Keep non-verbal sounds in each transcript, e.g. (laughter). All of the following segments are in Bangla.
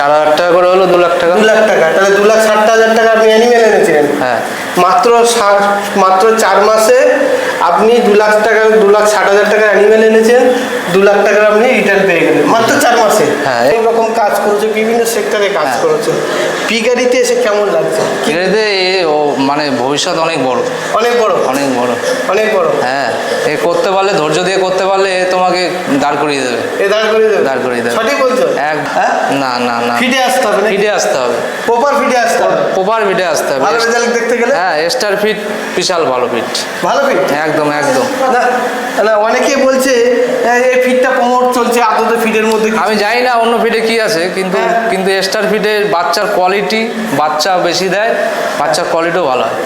চার হাজার টাকা করে হলো দু লাখ টাকা। দু লাখ টাকা তাহলে দু লাখ ষাট হাজার টাকা আপনি অ্যানিমেল এনেছিলেন। হ্যাঁ। মাত্র ষাট মাত্র চার মাসে আপনি দু লাখ টাকা দু লাখ ষাট হাজার টাকা অ্যানিমেল এনেছেন দু লাখ টাকার আপনি রিটার্ন পেয়ে গেলেন মাত্র চার মাসে। হ্যাঁ। এই রকম কাজ করেছে বিভিন্ন সেক্টরে কাজ হ্যাঁ। করেছে। পিগারিতে এসে কেমন লাগছে? পিগারিতে মানে ভবিষ্যৎ অনেক বড়। অনেক বড়। অনেক বড়। অনেক বড়। হ্যাঁ এ করতে পারলে ধৈর্য দিয়ে করতে পারলে এ তোমাকে দাঁড় করিয়ে দেবে। এ দাঁড় করিয়ে দেবে? দাঁড় করিয়ে দেবে। সঠিক বলছো? এক হ্যাঁ? না না না। ফিটে আসতে হবে ফিটে আসতে হবে। প্রপার ফিটে আসতে হবে। প্রপার ফিটে আসতে হবে। ভালো রেজাল্ট দেখতে গেলে? হ্যাঁ স্টার ফিট বিশাল ভালো ফিট ভালো ফিট একদম একদম। না অনেকে বলছে এই ফিটটা প্রমোট চলছে আদতে ফিটের মধ্যে আমি জানি না অন্য ফিটে কি আছে কিন্তু হ্যাঁ। কিন্তু স্টার ফিটে বাচ্চার কোয়ালিটি বাচ্চা বেশি দেয় বাচ্চার কোয়ালিটিও ভালো হয়।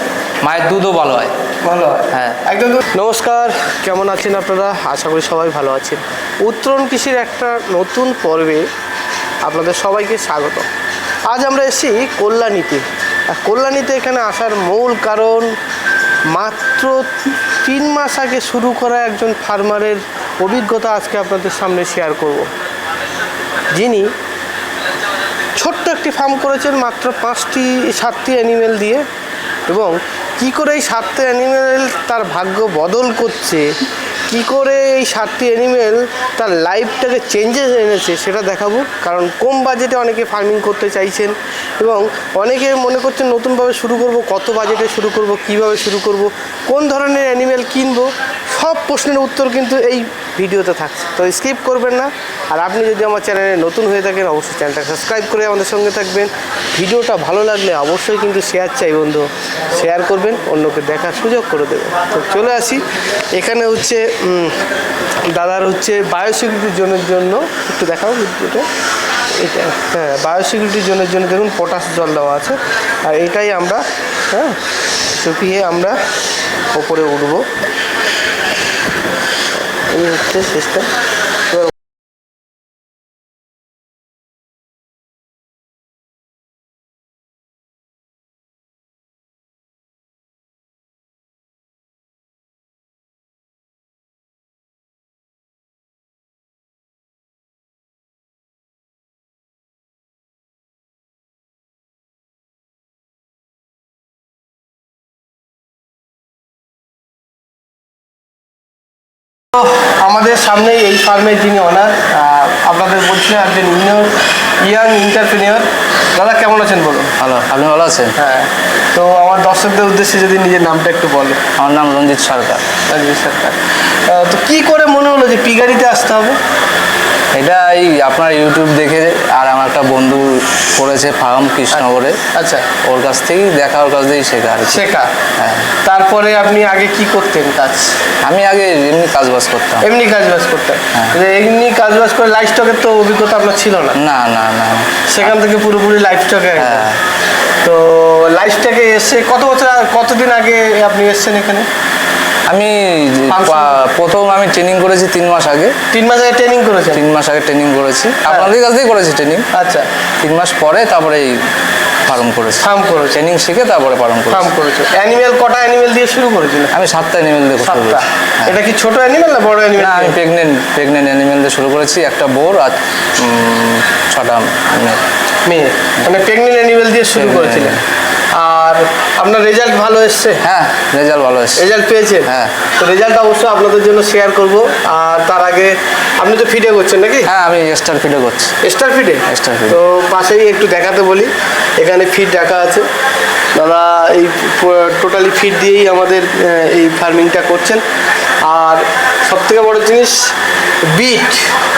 মায়ের দুধও ভালো হয়। ভালো হয়। হ্যাঁ। একদম নমস্কার কেমন আছেন আপনারা? আশা করি সবাই ভালো আছেন। উত্তরণ কৃষির একটা নতুন পর্বে আপনাদের সবাইকে স্বাগত। আজ আমরা এসেছি কল্যাণীতে। আর কল্যাণীতে এখানে আসার মূল কারণ মাত্র তিন মাস আগে শুরু করা একজন ফার্মারের অভিজ্ঞতা আজকে আপনাদের সামনে শেয়ার করব। যিনি ছোট্ট একটি ফার্ম করেছেন মাত্র পাঁচটি সাতটি অ্যানিমেল দিয়ে। এবং কি করে এই সাতটি অ্যানিমেল তার ভাগ্য বদল করছে, কি করে এই সাতটি অ্যানিমেল তার লাইফটাকে চেঞ্জেস এনেছে সেটা দেখাবো। কারণ কম বাজেটে অনেকে ফার্মিং করতে চাইছেন এবং অনেকে মনে করছেন নতুনভাবে শুরু করব, কত বাজেটে শুরু করব, কীভাবে শুরু করব, কোন ধরনের অ্যানিমেল কিনবো, সব প্রশ্নের উত্তর কিন্তু এই ভিডিওতে থাকছে। তো স্কিপ করবেন না। আর আপনি যদি আমার চ্যানেলে নতুন হয়ে থাকেন, অবশ্যই চ্যানেলটা সাবস্ক্রাইব করে আমাদের সঙ্গে থাকবেন। ভিডিওটা ভালো লাগলে অবশ্যই কিন্তু শেয়ার চাই বন্ধু। শেয়ার করবেন, অন্যকে দেখার সুযোগ করে দেবেন। তো চলে আসি। এখানে হচ্ছে দাদার হচ্ছে বায়োসিকিউরিটির জনের জন্য, একটু দেখাও ভিডিওটা। এটা হ্যাঁ বায়োসিকিউরিটির জনের জন্য দেখুন পটাশ জল দেওয়া আছে। আর এটাই আমরা হ্যাঁ চুপিয়ে আমরা ওপরে উঠবো। এই হচ্ছে সিস্টেম আমাদের সামনে এই ফার্মের যিনি অনার আপনাদের বলছিলেন একজন ইয়াং ইন্টারপ্রিনিয়র দাদা কেমন আছেন বলুন? ভালো আপনি ভালো আছেন? হ্যাঁ তো আমার দর্শকদের উদ্দেশ্যে যদি নিজের নামটা একটু বলেন। আমার নাম রঞ্জিত সরকার। রঞ্জিত সরকার। তো কি করে মনে হলো যে পিগারিতে আসতে হবে? এটা এই আপনার ইউটিউব দেখে আর আমার একটা বন্ধু করেছে ফার্ম কৃষ্ণনগরে। আচ্ছা। ওর কাছ থেকেই দেখা ওর কাছ থেকেই শেখা আর শেখা। হ্যাঁ। তারপরে আপনি আগে কি করতেন কাজ? আমি আগে এমনি কাজ বাজ করতাম। এমনি কাজ বাজ করতেন? হ্যাঁ। এমনি কাজ বাজ করে লাইফ স্টকের তো অভিজ্ঞতা আপনার ছিল না। না না না। সেখান থেকে পুরোপুরি লাইফ স্টকে হ্যাঁ। তো লাইফ স্টকে এসে কত বছর কতদিন আগে আপনি এসেছেন এখানে? আমি প্রথম আমি ট্রেনিং করেছি তিন মাস আগে। তিন মাস আগে ট্রেনিং করেছেন? তিন মাস আগে ট্রেনিং করেছি। আপনাদের কাছ থেকেই করেছি ট্রেনিং আচ্ছা। তিন মাস পরে তারপরে এই ফার্ম করেছি। ফার্ম করেছেন। ট্রেনিং শিখে তারপরে ফার্ম ফার্ম করেছি। করেছ অ্যানিমেল কটা অ্যানিমেল দিয়ে শুরু করেছিলেন আমি সাতটা অ্যানিমেল দিয়ে শুরু সাতটা। করেছি। হ্যাঁ। এটা কি ছোট অ্যানিমেল না বড় অ্যানিমেল না আমি প্রেগনেন্ট প্রেগনেন্ট অ্যানিমেল দিয়ে শুরু করেছি। একটা বোর আর ছটা মেয়ে। মেয়ে। মানে প্রেগনেন্ট অ্যানিমেল দিয়ে শুরু করেছিলেন আর আপনার রেজাল্ট ভালো এসছে? হ্যাঁ রেজাল্ট ভালো এসছে। রেজাল্ট পেয়েছেন? হ্যাঁ। তো রেজাল্ট অবশ্যই আপনাদের জন্য শেয়ার করব। আর তার আগে আপনি তো ফিডে করছেন নাকি? হ্যাঁ আমি স্টার ফিডে করছি। স্টার ফিডে স্টার ফিডে তো পাশেই একটু দেখাতে বলি। এখানে ফিড রাখা আছে। দাদা এই টোটালি ফিড দিয়েই আমাদের এই ফার্মিংটা করছেন। আর সব থেকে বড় জিনিস বিট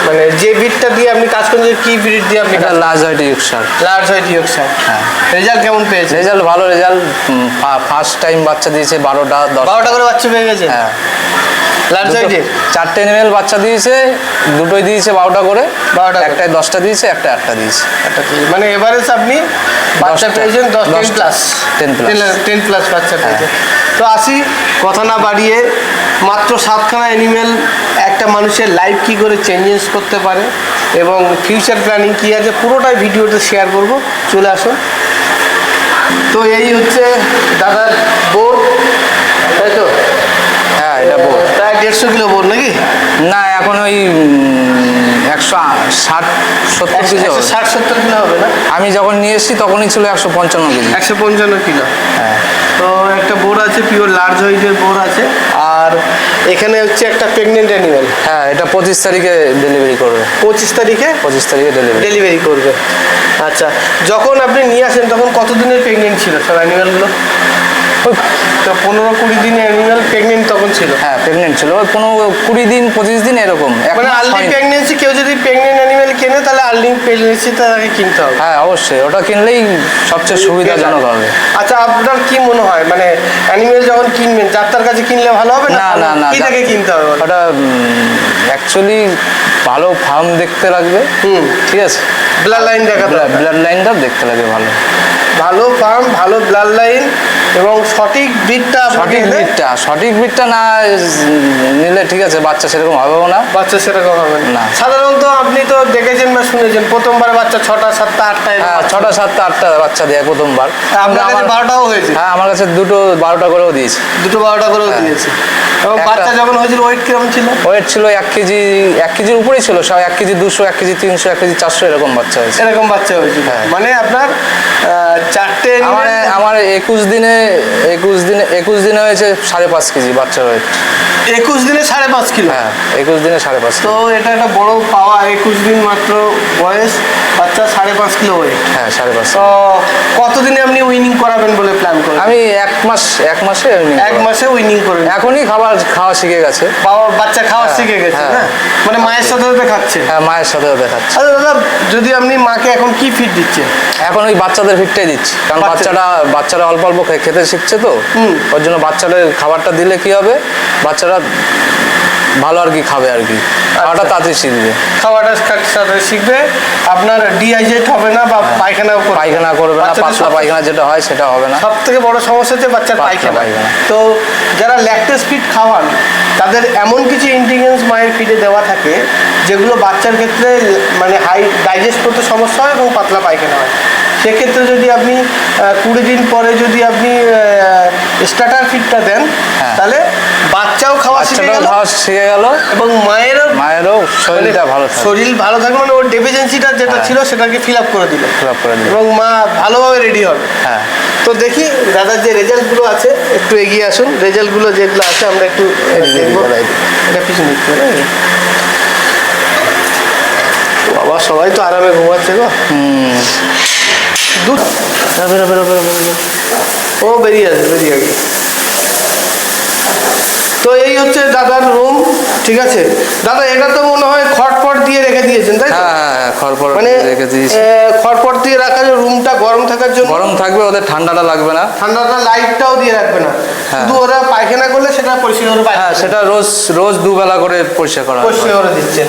মানে যে বিটটা দিয়ে আপনি কাজ করেন কি বিট দিয়ে আপনি এটা লার্জ হোয়াইট স্যার লার্জ হয় ডিউক হ্যাঁ। রেজাল্ট কেমন পেয়েছে? রেজাল্ট ভালো রেজাল্ট ফার্স্ট টাইম বাচ্চা দিয়েছে বারোটা দশ বারোটা করে বাচ্চা পেয়ে গেছে? হ্যাঁ। চারটে এনিমেল বাচ্চা দিয়েছে দুটোই দিয়েছে বারোটা করে। বারোটা করে। একটাই দশটা দিয়েছে একটা আটটা দিয়েছে। একটা মানে এভারেজ আপনি বাচ্চা। পেয়েছেন দশ টেন প্লাস 10 plus। হ্যাঁ। টেন প্লাস বাচ্চা পেয়েছেন। তো আসি কথা না বাড়িয়ে মাত্র সাতখানা অ্যানিমেল একটা মানুষের লাইফ কি করে চেঞ্জেস করতে পারে এবং ফিউচার প্ল্যানিং কি আছে পুরোটাই ভিডিওতে শেয়ার করব। চলে আসুন। তো এই হচ্ছে দাদার বোর্ড তাই তো? হ্যাঁ এটা বোর প্রায় দেড়শো কিলো বোর্ড নাকি? না এখন ওই একশো ষাট সত্তর কেজি ষাট সত্তর কিলো হবে না? আমি যখন নিয়ে এসেছি তখনই ছিল একশো পঞ্চান্ন কেজি। একশো পঞ্চান্ন কিলো। হ্যাঁ। তো একটা বোর আছে পিওর লার্জ ওয়েটের বোর আছে আর এখানে হচ্ছে একটা প্রেগনেন্ট অ্যানিমেল হ্যাঁ এটা পঁচিশ তারিখে ডেলিভারি করবে। পঁচিশ তারিখে? পঁচিশ তারিখে ডেলিভারি ডেলিভারি করবে। আচ্ছা যখন আপনি নিয়ে আসেন তখন কতদিনের প্রেগনেন্ট ছিল সব অ্যানিমেলগুলো তো পনেরো কুড়ি দিন অ্যানিমেল প্রেগনেন্ট তখন ছিল? হ্যাঁ প্রেগনেন্ট ছিল। ওই পনেরো কুড়ি দিন পঁচিশ দিন এরকম। এক মানে আর্লি প্রেগনেন্সি কেউ যদি প্রেগনেন্ট অ্যানিমেল কেনে তাহলে আর্লি প্রেগনেন্সি তাকে কিনতে হবে। হ্যাঁ অবশ্যই। ওটা কিনলেই সবচেয়ে সুবিধাজনক হবে। আচ্ছা আপনার কি মনে হয়? মানে অ্যানিমেল যখন কিনবেন যাত্রার কাছে কিনলে ভালো হবে না না না কি থেকে কিনতে হবে ওটা অ্যাকচুয়ালি ভালো ফার্ম দেখতে লাগবে। হুম। ঠিক আছে? Blood line. ব্লাড লাইনটা দেখতে ভালো। ভালো ফার্ম ভালো ব্লাড লাইন এবং সঠিক ব্রিডটা সঠিক বিটটা সঠিক বিটটা না নিলে ঠিক আছে বাচ্চা সেরকম হবেও না। বাচ্চা সেরকম হবে না। সাধারণত আপনি তো দেখেছেন বা শুনেছেন প্রথমবার বাচ্চা ছটা সাতটা আটটা হ্যাঁ ছটা সাতটা আটটা বাচ্চা দেয় প্রথমবার। আপনার কাছে আমার- বারোটাও হয়েছে। হ্যাঁ আমার কাছে দুটো বারোটা করেও দিয়েছে। দুটো বারোটা করেও হ্যাঁ। দিয়েছে। এবং বাচ্চা যখন হয়েছিল ওয়েট কীরকম ছিল? ওয়েট ছিল এক কেজি এক কেজির উপরেই ছিল সব এক কেজি দুশো এক কেজি তিনশো এক কেজি চারশো এরকম বাচ্চা হয়েছে। এরকম বাচ্চা হয়েছিল। হ্যাঁ। মানে আপনার চারটে আমার আমার একুশ দিনে একুশ দিনে একুশ দিনে হয়েছে সাড়ে পাঁচ কেজি বাচ্চা ওয়েট। একুশ দিনে সাড়ে পাঁচ কিলো? হ্যাঁ একুশ দিনে সাড়ে পাঁচ তো এটা একটা বড় পাওয়া একুশ দিন মাত্র বয়স বাচ্চা সাড়ে পাঁচ কিলো ওয়েট। হ্যাঁ সাড়ে পাঁচ তো কতদিনে আপনি উইনিং করাবেন বলে প্ল্যান করেন আমি এক মাস এক মাসে এক মাসে উইনিং করবেন এখনই খাবার খাওয়া শিখে গেছে। বাবা- বাচ্চা খাওয়া হ্যাঁ, শিখে গেছে হ্যাঁ। মানে মায়ের সাথে সাথে খাচ্ছে। হ্যাঁ মায়ের সাথেও দেখাচ্ছে আচ্ছা দাদা যদি আপনি মাকে এখন কি ফিড দিচ্ছে এখন ওই বাচ্চাদের ফিটটাই দিচ্ছি। কারণ বাচ্চা- বাচ্চাটা বাচ্চারা অল্প অল্প খে- খেতে শিখছে তো। ওর জন্য বাচ্চাদের খাবারটা দিলে কি হবে? বাচ্চারা ভালো আর কি খাবে আর কি। খাওয়াটা তাড়াতাড়ি শিখবে। খাওয়াটা সাথে শিখবে। আপনার ডিহাইড্রেট হবে না বা পায়খানা পায়খানা করবে না পাতলা পায়খানা যেটা হয় সেটা হবে না। সব থেকে বড় সমস্যা হচ্ছে বাচ্চার পায়খানা। তো যারা ল্যাকটেস ফিড খাওয়ান তাদের এমন কিছু ইন্টিগ্রেন্স মায়ের ফিডে দেওয়া থাকে যেগুলো বাচ্চার ক্ষেত্রে মানে হাই ডাইজেস্ট করতে সমস্যা হয় এবং পাতলা পায়খানা হয়। সেক্ষেত্রে যদি আপনি কুড়ি দিন পরে যদি আপনি স্টার্টার ফিডটা দেন হ্যাঁ। তাহলে বাচ্চাও খাওয়া শিখে গেল শিখে গেল। এবং মায়েরও মায়েরও শরীরটা ভালো শরীর ভালো থাকবে মানে ওর ডেফিসিয়েন্সিটা যেটা হ্যাঁ। ছিল সেটাকে ফিল আপ করে দিল। ফিল আপ করে দিল। এবং মা ভালোভাবে রেডি হবে। হ্যাঁ। তো দেখি দাদার যে রেজাল্টগুলো আছে একটু এগিয়ে আসুন। রেজাল্টগুলো যেগুলো আছে আমরা একটু। এটা পিছনে। বাবা সবাই তো আরামে ঘুমাচ্ছে গো। হুম। দুধ বেরো বেরো বেরো বেরো বেরো, বেরো। ও বেরিয়ে আসবে বেরিয়ে আসবে তো এই হচ্ছে দাদার রুম ঠিক আছে? দাদা এটা তো মনে হয় খটপট দিয়ে রেখে দিয়েছেন তাই হ্যাঁ হ্যাঁ হ্যাঁ মানে রেখে দিয়েছি। এ, খটপট দিয়ে রাখার রুমটা গরম থাকার জন্য? গরম থাকবে ওদের ঠান্ডাটা লাগবে না। ঠান্ডাটা লাইটটাও দিয়ে রাখবে না। হ্যাঁ। শুধু ওরা পায়খানা করলে সেটা পরিষ্কার করে হ্যাঁ সেটা রোজ রোজ দুবেলা করে পরিষ্কার করা পরিষ্কার করে দিচ্ছে।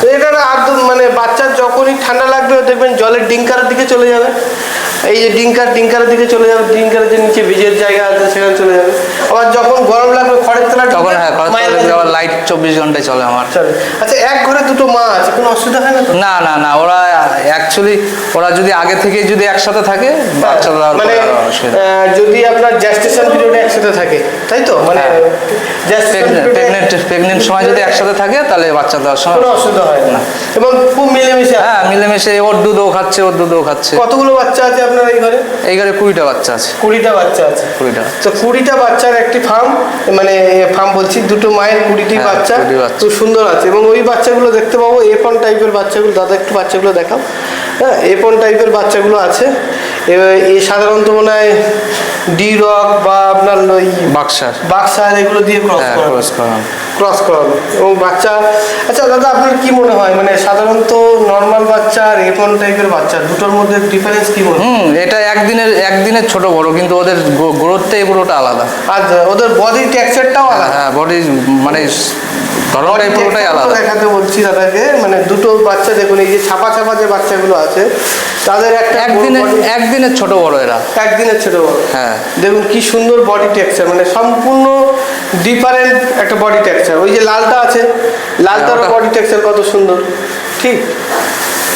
তো এটা একদম মানে বাচ্চার যখনই ঠান্ডা লাগবে দেখবেন জলের ডিঙ্কারের দিকে চলে যাবে। এই যে ডিঙ্কার ডিঙ্কারের দিকে চলে যাবে ডিঙ্কারের যে নিচে ভিজের জায়গা আছে সেখানে চলে যাবে। আবার যখন গরম লাগবে খড়ের তলা তখন হ্যাঁ খড়ের তলা আবার লাইট চব্বিশ ঘন্টায় চলে আমার। চলে। আচ্ছা এক ঘরে দুটো মা আছে কোনো অসুবিধা হয় না না না না ওরা অ্যাকচুয়ালি ওরা যদি আগে থেকে যদি একসাথে থাকে বাচ্চারা মানে অসুবিধা আহ, যদি আপনার জ্যাস্টেশন পিরিয়ডে একসাথে থাকে তাই তো? মানে হ্যাঁ। gestation প্রেগনেন্ট প্রেগনেন্ট সময় যদি একসাথে থাকে তাহলে বাচ্চা দেওয়ার সময় কোনো অসুবিধা হয় না। এবং খুব মিলেমিশে হ্যাঁ মিলেমিশে ওর দুধও খাচ্ছে ওর দুধও খাচ্ছে। কতগুলো বাচ্চা আছে আপনার এই ঘরে? এই ঘরে কুড়িটা বাচ্চা আছে। কুড়িটা বাচ্চা আছে। কুড়িটা তো কুড়িটা বাচ্চার একটি ফার্ম মানে ফার্ম বলছি দুটো মায়ের কুড়িটি হ্যাঁ, বাচ্চা কুড়িটি খুব সুন্দর আছে। এবং ওই বাচ্চাগুলো দেখতে পাবো এপন টাইপের বাচ্চাগুলো দাদা একটু বাচ্চাগুলো দেখাও। হ্যাঁ এপন টাইপের বাচ্চাগুলো আছে। এ সাধারণত মনে হয় ডি রক বা আপনার ওই বাক্সার বাক্সার এগুলো দিয়ে ক্রস করা। করানো ক্রস করানো এবং বাচ্চা আচ্ছা দাদা আপনার কি মনে হয়? মানে সাধারণত নর্মাল বাচ্চা আর এপন টাইপের বাচ্চা দুটোর মধ্যে ডিফারেন্স কি মনে হুম এটা একদিনের একদিনের ছোট বড় কিন্তু ওদের গ্রোথটাই পুরোটা আলাদা। আর ওদের বডি টেক্সচারটাও আলাদা? হ্যাঁ বডি মানে ধরনটাই পুরোটাই আলাদা। দেখাতে বলছি দাদাকে মানে দুটো বাচ্চা দেখুন এই যে ছাপা ছাপা যে বাচ্চাগুলো আছে তাদের একটা একদিনে একদিনের ছোট বড় এরা। একদিনের ছোট বড়। হ্যাঁ। দেখুন কি সুন্দর বডি টেক্সচার মানে সম্পূর্ণ ডিফারেন্ট একটা বডি টেক্সচার ওই যে লালটা আছে লালটারও ওটা- বডি টেক্সচার কত সুন্দর ঠিক?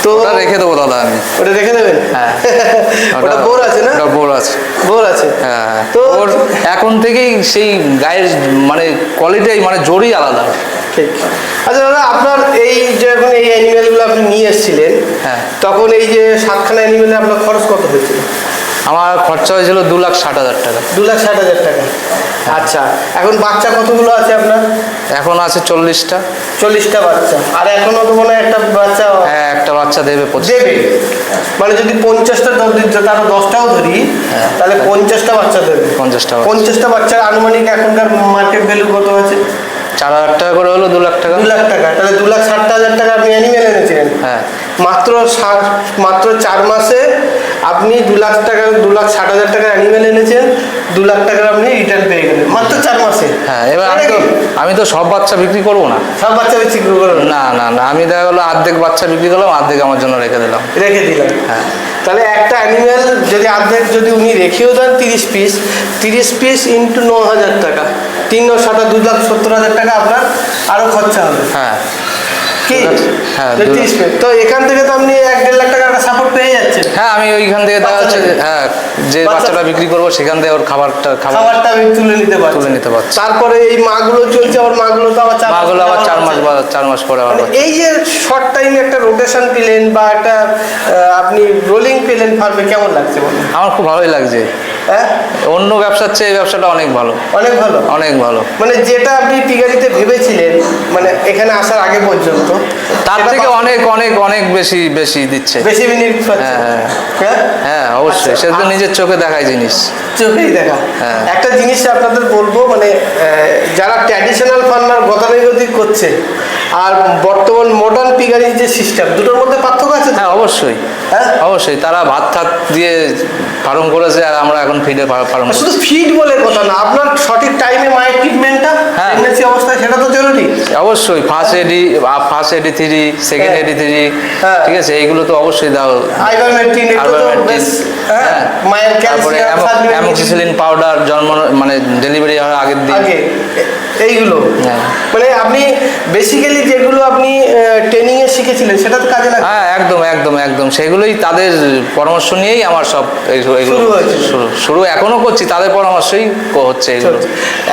তো ওটা রেখে দেবো দাদা আমি। ওটা রেখে দেবেন? হ্যাঁ। (laughs) ওটা বোর আছে না? ওটা বোর আছে। বোর আছে। হ্যাঁ তো ওর এখন থেকেই সেই গায়ের মানে কোয়ালিটাই মানে জোরই আলাদা। ঠিক। আচ্ছা দাদা আপনার এই যে এখন এই অ্যানিমেলগুলো আপনি নিয়ে এসেছিলেন হ্যাঁ। তখন এই যে সাতখানা অ্যানিমেলে আপনার খরচ কত হয়েছিল? আমার খরচা হয়েছিল দু লাখ ষাট হাজার টাকা। দু লাখ ষাট হাজার টাকা। আচ্ছা এখন বাচ্চা কতগুলো আছে আপনার? এখন আছে চল্লিশটা। চল্লিশটা বাচ্চা। আর এখনও তো মনে একটা বাচ্চা হ্যাঁ একটা বাচ্চা দেবে দেবে। মানে যদি পঞ্চাশটা তারও দশটাও ধরি। হ্যাঁ। তাহলে পঞ্চাশটা বাচ্চা দেবে। পঞ্চাশটা। পঞ্চাশটা বাচ্চার আনুমানিক এখনকার মার্কেট ভ্যালু কত আছে? চার হাজার টাকা করে হলো দু লাখ টাকা। দু লাখ টাকা। তাহলে দু লাখ ষাট হাজার টাকা আপনি অ্যানিমেল এনেছিলেন। হ্যাঁ। মাত্র মাত্র চার মাসে আপনি দু লাখ টাকা দু লাখ ষাট হাজার টাকার অ্যানিমেল এনেছেন দু লাখ টাকার আপনি রিটার্ন পেয়ে গেলেন মাত্র চার মাসে। হ্যাঁ এবার আমি তো আমি তো সব বাচ্চা বিক্রি করব না। সব বাচ্চা বিক্রি করলেন না? না না আমি দেখা গেলো অর্ধেক বাচ্চা বিক্রি করলাম অর্ধেক আমার জন্য রেখে দিলাম। রেখে দিলেন হ্যাঁ। তাহলে একটা অ্যানিমেল যদি অর্ধেক যদি উনি রেখেও দেন তিরিশ পিস তিরিশ পিস ইন্টু ন হাজার টাকা। তিন ন সাত দু লাখ সত্তর হাজার টাকা আপনার আরও খরচা হবে। হ্যাঁ। কি হ্যাঁ, যে দু লাখ। 30 পিস। তো এখান থেকে তো আপনি এক দেড় লাখ টাকা সাপোর্ট পেয়ে যাচ্ছেন হ্যাঁ আমি ওইখান থেকে দেখা যাচ্ছে হ্যাঁ যে বাচ্চাটা বিক্রি করব সেখান থেকে ওর খাবারটা খাবারটা আমি তুলে নিতে পারছি তুলে নিতে পারছি। তারপরে এই মাগুলো চলছে আবার মাগুলো তো আবার চার মাস মাগুলো আবার চার মাস চার মাস পরে আবার মানে এই যে শর্ট টাইমে একটা রোটেশন পেলেন বা একটা আপনি রোলিং পেলেন ফার্মে কেমন লাগছে আমার খুব ভালোই লাগছে হ্যাঁ? অন্য ব্যবসার চেয়ে এই ব্যবসাটা অনেক ভালো। অনেক ভালো? অনেক ভালো। মানে যেটা আপনি পিগারিতে ভেবেছিলেন মানে এখানে আসার আগে পর্যন্ত তার থেকে অনেক অনেক অনেক বেশি বেশি দিচ্ছে। বেশি মিনিট পাচ্ছে হ্যাঁ, হ্যাঁ? হ্যাঁ অবশ্যই। আচ্ছা, সে তো নিজের চোখে দেখায় জিনিস। চোখেই দেখা। হ্যাঁ। একটা জিনিস আপনাদের বলব মানে যারা ট্র্যাডিশনাল ফার্মার গতানুগতিক করছে আর বর্তমান মডার্ন পিগারির যে সিস্টেম দুটোর মধ্যে পার্থক্য আছে হ্যাঁ অবশ্যই। হ্যাঁ? অবশ্যই তারা ভাত থাত দিয়ে ফার্ম করেছে আর আমরা এখন ফিডে ফার্ম শুধু ফিড বলে কথা না আপনার সঠিক টাইমে মায়ের ট্রিটমেন্টটা হ্যাঁ। প্রেগনেন্সি অবস্থায় সেটা তো অবশ্যই ফার্স্ট এডি ফার্স্ট এডি থ্রি সেকেন্ড হ্যাঁ। এডি থ্রি হ্যাঁ। ঠিক আছে এইগুলো তো অবশ্যই দাও। আইভারমেন্টিন এগুলো তো হ্যাঁ হ্যাঁ। মায়ের ক্যালসিয়াম অ্যামোক্সিসিলিন পাউডার জন্ম মানে ডেলিভারি হওয়ার আগের দিন। এইগুলো। হ্যাঁ। মানে আপনি বেসিক্যালি যেগুলো আপনি ট্রেনিংয়ে শিখেছিলেন সেটা তো কাজে লাগে হ্যাঁ একদম একদম একদম। সেগুলোই তাদের পরামর্শ নিয়েই আমার সব এগুলো শুরু শুরু এখনও করছি তাদের পরামর্শই হচ্ছে এগুলো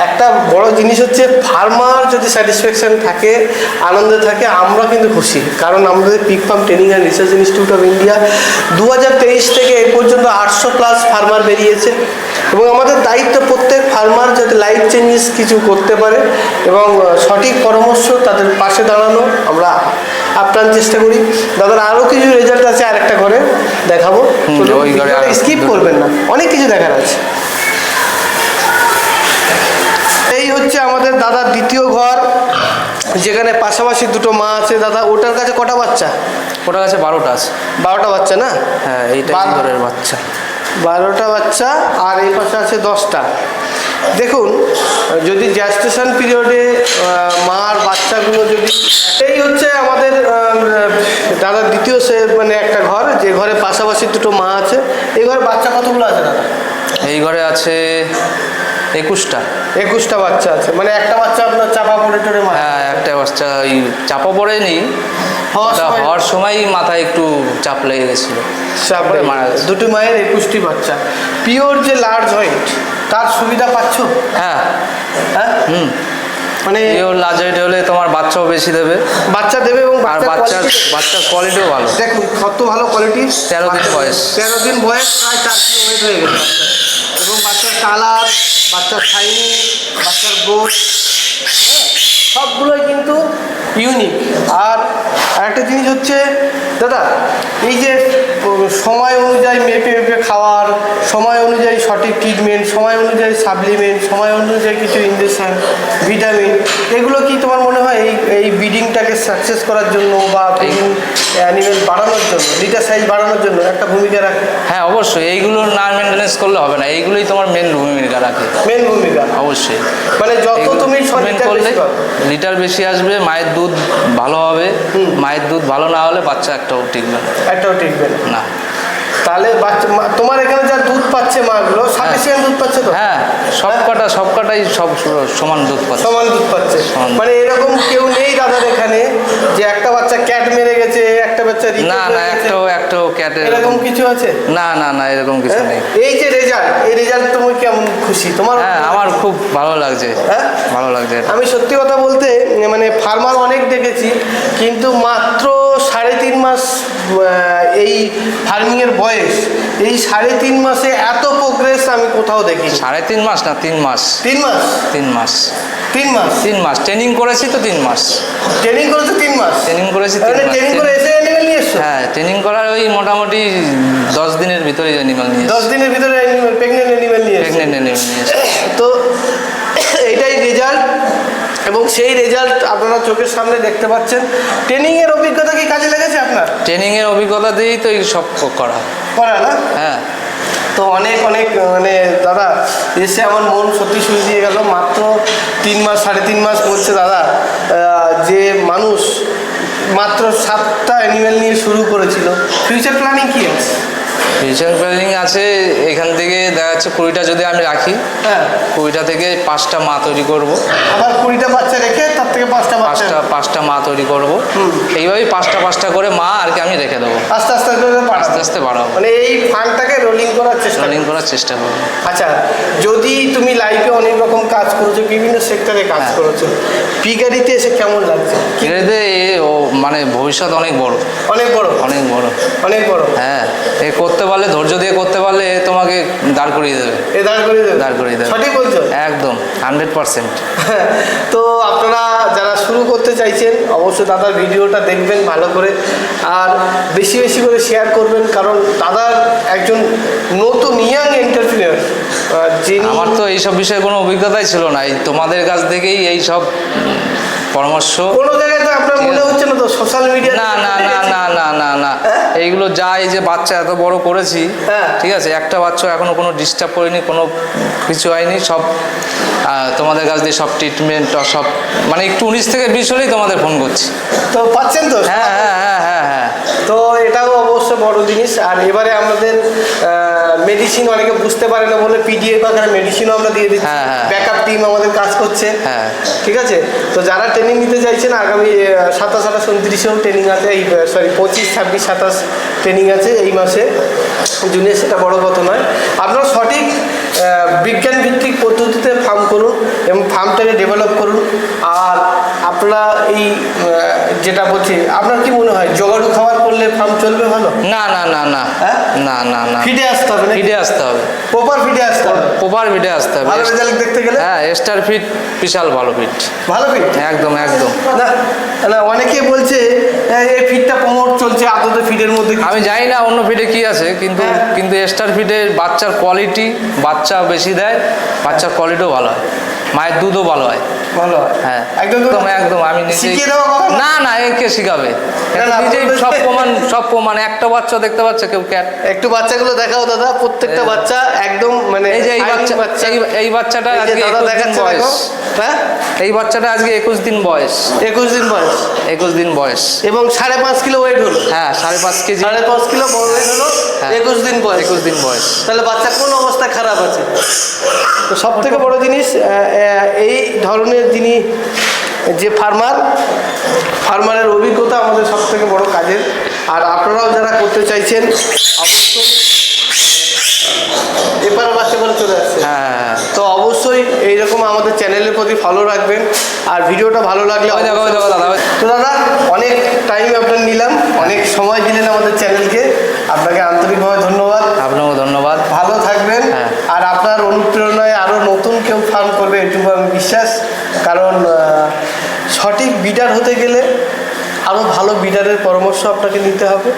একটা বড় জিনিস হচ্ছে ফার্মার যদি স্যাটিসফ্যাকশন থাকে আনন্দে থাকে আমরা কিন্তু খুশি। কারণ আমাদের pig farm training and research institute of India দু হাজার তেইশ থেকে এই পর্যন্ত আটশো প্লাস ফার্মার বেরিয়েছে এবং আমাদের দায়িত্ব প্রত্যেক ফার্মার যাতে লাইফ চেঞ্জেস কিছু করতে পারে এবং সঠিক পরামর্শ তাদের পাশে দাঁড়ানো। আমরা আপ্রাণ চেষ্টা করি। দাদার আরও কিছু রেজাল্ট আছে ঘরে দেখাবো। ওই ঘরে আরো- স্কিপ করবেন না। অনেক কিছু দেখার আছে। এই হচ্ছে আমাদের ঘর যেখানে পাশাপাশি দুটো মা আছে দাদা ওটার কাছে কটা বাচ্চা? ওটার কাছে বারোটা আছে। বারোটা বাচ্চা না? হ্যাঁ এইটা ঘরের বাচ্চা। বারোটা বাচ্চা আর এই পাশে আছে দশটা। দেখুন যদি জ্যাস্টেশন পিরিয়ডে মার বাচ্চাগুলো যদি এই হচ্ছে আমাদের দাদার দ্বিতীয় সে মানে একটা ঘর যে ঘরে পাশাপাশি দুটো মা আছে। এই ঘরে বাচ্চা কতগুলো আছে দাদা? এই ঘরে আছে একুশটা। একুশটা বাচ্চা আছে। মানে একটা বাচ্চা আপনার চাপা পড়ে টড়ে হ্যাঁ একটা বাচ্চা ওই চাপা পড়েনি। হওয়ার সময়- মাথায় একটু চাপ লেগে গেছিল। চাপ মারা গেছে। দুটি মায়ের একুশটি বাচ্চা। পিওর যে লার্জ হোয়াইট তার সুবিধা পাচ্ছ? হ্যাঁ। হ্যাঁ? হুম। মানে লাজেট হলে তোমার বাচ্চাও বেশি দেবে। বাচ্চা দেবে এবং আর বাচ্চার বাচ্চার কোয়ালিটিও ভালো। দেখুন কত ভালো কোয়ালিটি তেরো দিন বয়স। তেরো দিন বয়স প্রায় চার কিলো ওয়েট হয়ে গেছে। এবং বাচ্চার কালার বাচ্চার শাইনি বাচ্চার গ্রোথ সবগুলোই কিন্তু ইউনিক আর আরেকটা জিনিস হচ্ছে দাদা এই যে সময় অনুযায়ী মেপে মেপে খাওয়ার সময় অনুযায়ী সঠিক ট্রিটমেন্ট সময় অনুযায়ী সাপ্লিমেন্ট সময় অনুযায়ী কিছু ইঞ্জেকশন ভিটামিন এগুলো কি তোমার মনে হয় এই এই ব্রিডিংটাকে সাকসেস করার জন্য বা অ্যানিমেল বাড়ানোর জন্য লিটার সাইজ বাড়ানোর জন্য একটা ভূমিকা রাখে? হ্যাঁ অবশ্যই। এইগুলো না মেনটেন্স করলে হবে না। এইগুলোই তোমার মেন ভূমিকা রাখে। মেন ভূমিকা। অবশ্যই। মানে যত তুমি করলে লিটার বেশি আসবে মায়ের দুধ ভালো হবে। মায়ের দুধ ভালো না হলে বাচ্চা একটাও টিকবে না। একটাও টিকবে না। না। তাহলে তোমার এখানে যা দুধ পাচ্ছে মাগুলো সাফিসিয়েন্ট দুধ পাচ্ছে তো? হ্যাঁ সব কটা সব সব সমান দুধ পাচ্ছে। সমান দুধ পাচ্ছে। মানে এরকম কেউ নেই দাদার এখানে যে একটা বাচ্চা ক্যাট মেরে গেছে একটা বাচ্চা না না হয়ে গেছে? একটাও একটাও ক্যাটের এরকম কিছু আছে? না না না এরকম কিছু হ্যাঁ? নেই। এই যে রেজাল্ট এই রেজাল্ট তুমি কেমন খুশি? তোমার হ্যাঁ আমার খুব ভালো লাগছে। হ্যাঁ? ভালো লাগছে। আমি সত্যি কথা বলতে মানে ফার্মার অনেক দেখেছি কিন্তু মাত্র সাড়ে তিন মাস এই ফার্মিংয়ের বয়স। এই সাড়ে তিন মাসে এত প্রোগ্রেস আমি কোথাও দেখি সাড়ে তিন মাস না তিন মাস? তিন মাস? তিন মাস। তিন মাস? তিন মাস। ট্রেনিং করেছি তো তিন মাস। ট্রেনিং করেছ তিন মাস? ট্রেনিং করেছি ট্রেনিং করে এসে অ্যানিমেল নিয়ে এসছো? হ্যাঁ ট্রেনিং করার ওই মোটামুটি দশ দিনের ভিতরে অ্যানিমাল নিয়ে দশ দিনের ভিতরে প্রেগনেন্ট অ্যানিমেল নিয়ে প্রেগনেন্ট অ্যানিমাল নিয়ে। তো এটাই রেজাল্ট এবং সেই রেজাল্ট আপনারা চোখের সামনে দেখতে পাচ্ছেন। ট্রেনিংয়ের অভিজ্ঞতা কি কাজে লেগেছে আপনার? ট্রেনিংয়ের অভিজ্ঞতা দিয়েই তো এই সব করা। করা না? হ্যাঁ। তো অনেক অনেক মানে দাদা এসে আমার মন সত্যি শুয়ে দিয়ে গেল। মাত্র তিন মাস সাড়ে তিন মাস বলছে দাদা যে মানুষ মাত্র সাতটা অ্যানিমেল নিয়ে শুরু করেছিল ফিউচার প্ল্যানিং কি আছে? ফিউচার প্ল্যানিং আছে এখান থেকে দেখা যাচ্ছে কুড়িটা যদি আমি রাখি হ্যাঁ। কুড়িটা থেকে পাঁচটা মা তৈরি করব। আবার কুড়িটা বাচ্চা রেখে তার থেকে পাঁচটা পাঁচটা পাঁচটা মা তৈরি করব। এইভাবেই পাঁচটা পাঁচটা করে মা আর কি আমি রেখে দেবো। আস্তে আস্তে করে আস্তে আস্তে বাড়াবো। মানে এই ফান্ডটাকে রোলিং করার চেষ্টা রানিং করার চেষ্টা করব। আচ্ছা যদি তুমি লাইফে অনেক রকম কাজ করেছ বিভিন্ন সেক্টরে কাজ হ্যাঁ। করেছ পিগারিতে এসে কেমন লাগছে? ও মানে ভবিষ্যৎ অনেক বড়। অনেক বড়? অনেক বড়। অনেক বড়। হ্যাঁ এ করতে পারলে ধৈর্য দিয়ে করতে পারলে তোমাকে দাঁড় করিয়ে দেবে। এ দাঁড় করিয়ে দেবে? দাঁড় করিয়ে দেবে। সঠিক বলছো? একদম হান্ড্রেড পার্সেন্ট (laughs) তো আপনারা যারা শুরু করতে চাইছেন অবশ্যই দাদার ভিডিওটা দেখবেন ভালো করে। আর বেশি বেশি করে শেয়ার করবেন কারণ দাদার একজন নতুন ইয়াং এন্টারপ্রিনার যিনি আমার তো এইসব বিষয়ে কোনো অভিজ্ঞতাই ছিল না। এই তোমাদের কাছ থেকেই এই সব পরামর্শ? কোনো জায়গায় তো আপনার মনে হচ্ছে না তো? সোশ্যাল মিডিয়া না না না না না না না। এইগুলো যা এই যে বাচ্চা এত বড় করেছি হ্যাঁ। ঠিক আছে একটা বাচ্চা এখনও কোনো ডিস্টার্ব করিনি কোনো কিছু হয়নি সব তোমাদের কাছ দিয়ে সব ট্রিটমেন্ট সব মানে একটু উনিশ থেকে বিশ হলেই তোমাদের ফোন করছি। তো পাচ্ছেন তো? হ্যাঁ হ্যাঁ হ্যাঁ হ্যাঁ হ্যাঁ। তো এটাও বড় জিনিস। আর এবারে আমাদের মেডিসিন অনেকে বুঝতে পারে না বলে পিডিএফ আকারে মেডিসিনও আমরা দিয়ে দিচ্ছি। হ্যাঁ, হ্যাঁ। ব্যাকআপ টিম আমাদের কাজ করছে। হ্যাঁ। ঠিক আছে? তো যারা ট্রেনিং নিতে চাইছেন আগামী সাতাশ আঠাশ উনত্রিশেও ট্রেনিং আছে। এই সরি পঁচিশ ছাব্বিশ সাতাশ ট্রেনিং আছে এই মাসে। জুনে সেটা বড় কথা নয়। আপনারা সঠিক বিজ্ঞান ভিত্তিক পদ্ধতিতে ফার্ম করুন এবং ফার্মটাকে ডেভেলপ করুন। আর আপনারা এই যেটা বলছি আপনার কি মনে হয় জোগাড়ু খাবার করলে ফার্ম চলবে ভালো? না না না না। হ্যাঁ? না না না। ফিডে আসতে হবে ফিডে আসতে হবে। প্রপার ফিডে আসতে হবে? প্রপার ফিডে আসতে হবে। ভালো রেজাল্ট দেখতে গেলে? হ্যাঁ স্টার ফিট বিশাল ভালো ফিট ভালো ফিট একদম একদম। না না অনেকে বলছে এই ফিডটা প্রমোট চলছে আদতে ফিডের মধ্যে আমি জানি না অন্য ফিডে কি আছে কিন্তু হ্যাঁ। কিন্তু স্টার ফিডের বাচ্চার কোয়ালিটি বাচ্চা বেশি দেয় বাচ্চার কোয়ালিটিও ভালো হয়। মায়ের দুধও ভালো হয়। ভালো। হ্যাঁ। একদম একদম একদম আমি শিখিয়ে দেওয়া না? না না এ কে শিখাবে? নিজেই সব প্রমাণ সব প্রমাণ একটা বাচ্চা দেখতে পাচ্ছে কেউ ক্যাট একটু বাচ্চাগুলো দেখাও দাদা প্রত্যেকটা বাচ্চা একদম মানে এই যে এই বাচ্চা এই এই বাচ্চাটা আজকে দেখাচ্ছে বয়স। হ্যাঁ? এই বাচ্চাটা আজকে একুশ দিন বয়স। একুশ দিন বয়স। একুশ দিন বয়স। এবং সাড়ে পাঁচ কিলো ওয়েট হলো। হ্যাঁ সাড়ে পাঁচ কেজি। সাড়ে পাঁচ কিলো ওয়েট হলো। হ্যাঁ। একুশ দিন বয়স। একুশ দিন বয়স। তাহলে বাচ্চা কোন অবস্থা খারাপ আছে? তো সব থেকে বড় জিনিস এই ধরনের যিনি যে ফার্মার ফার্মারের অভিজ্ঞতা আমাদের সব থেকে বড় কাজের। আর আপনারাও যারা করতে চাইছেন অবশ্যই বাচ্চা করে চলে আসছে। হ্যাঁ হ্যাঁ, হ্যাঁ। তো অবশ্যই এইরকম আমাদের চ্যানেলের প্রতি ফলো রাখবেন। আর ভিডিওটা ভালো লাগলে তো দাদা অনেক টাইম আপনার নিলাম অনেক সময় দিলেন আমাদের চ্যানেলকে। আপনাকে আন্তরিকভাবে ধন্যবাদ। আপনাকেও ধন্যবাদ। ভালো থাকবেন। হ্যাঁ। আর আপনার অনুপ্রেরণায় আরও নতুন কেউ ফার্ম করবে এটুকু আমি বিশ্বাস। কারণ সঠিক বিডার হতে গেলে আরও ভালো বিডারের পরামর্শ আপনাকে নিতে হবে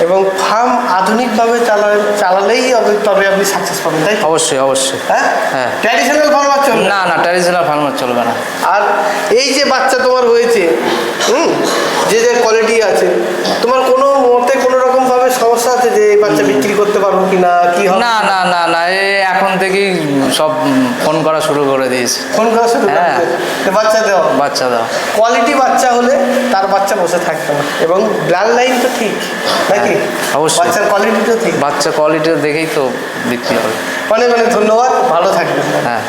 এবং ফার্ম আধুনিকভাবে চালা চালালেই তবে আপনি সাকসেস পাবেন তাই অবশ্যই অবশ্যই। হ্যাঁ? হ্যাঁ। ট্র্যাডিশনাল ফার্মার চলবে না? না ট্র্যাডিশনাল ফার্মার চলবে না। আর এই যে বাচ্চা তোমার হয়েছে হুম? যে যে কোয়ালিটি আছে তোমার কোনো মতে কোনো আছে যে এই বাচ্চা বিক্রি করতে পারব কি না কি হবে? না না না না এ এখন থেকেই সব ফোন করা শুরু করে দিয়েছে। ফোন করা শুরু হ্যাঁ। বাচ্চা দাও। বাচ্চা দাও। কোয়ালিটি বাচ্চা হলে তার বাচ্চা বসে থাকবে না। এবং ব্লাড লাইন তো ঠিক নাকি? হ্যাঁ, অবশ্যই। বাচ্চার কোয়ালিটি তো ঠিক। বাচ্চা কোয়ালিটি দেখেই তো বিক্রি হবে। অনেক অনেক ধন্যবাদ। ভালো থাকবেন। হ্যাঁ।